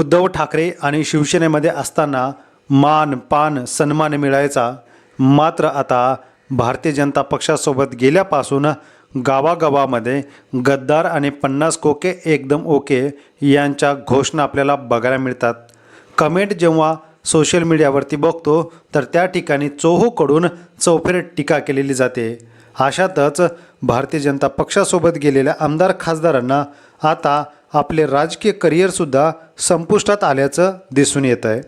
उद्धव ठाकरे आणि शिवसेनेमध्ये असताना मान पान सन्मान मिळायचा. मात्र आता भारतीय जनता पक्षासोबत गेल्यापासून गावागावामध्ये गद्दार आणि पन्नास कोके एकदम ओके यांच्या घोषणा आपल्याला बघायला मिळतात. कमेंट जेव्हा सोशल मीडियावरती बघतो तर त्या ठिकाणी चोहूकडून चौफेर टीका केलेली जाते. अशातच भारतीय जनता पक्षासोबत गेलेल्या आमदार खासदारांना आता आपले राजकीय करिअरसुद्धा संपुष्टात आल्याचं दिसून येत आहे.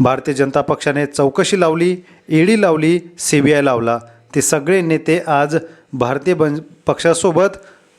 भारतीय जनता पक्षाने चौकशी लावली ईडी लावली सी बी आय लावला. ते सगळे नेते आज भारतीय बन पक्षासोबत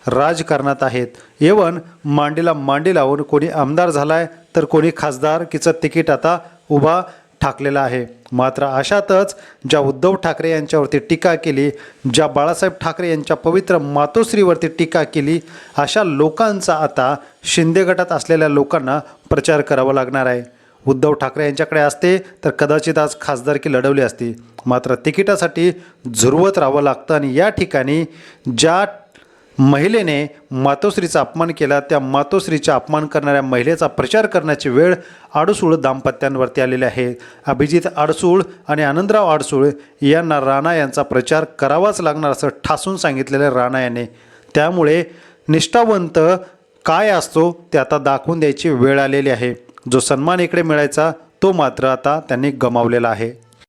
राजकारणात आहेत. एवन मांडीला मांडी लावून कोणी आमदार झाला आहे तर कोणी खासदारकीचं तिकीट आता उभा ठाकलेला आहे. मात्र अशातच ज्या उद्धव ठाकरे यांच्यावरती टीका केली ज्या बाळासाहेब ठाकरे यांच्या पवित्र मातोश्रीवरती टीका केली अशा लोकांचा आता शिंदे गटात असलेल्या लोकांना प्रचार करावा लागणार आहे. उद्धव ठाकरे यांच्याकडे असते तर कदाचित आज खासदारकी लढवली असती. मात्र तिकिटासाठी झुरवत राहावं लागतं आणि या ठिकाणी ज्या महिलेने मातोश्रीचा अपमान केला. त्या मातोश्रीचा अपमान करणाऱ्या महिलेचा प्रचार करण्याची वेळ आडसूळ दाम्पत्यांवरती आलेली आहे. अभिजित आडसूळ आणि आनंदराव आडसूळ यांना राणा यांचा प्रचार करावाच लागणार असं ठासून सांगितलेलं राणा याने. त्यामुळे निष्ठावंत काय असतो ते आता दाखवून द्यायची वेळ आलेली आहे. जो सन्मान इकडे मिळायचा तो मात्र आता त्यांनी गमावलेला आहे.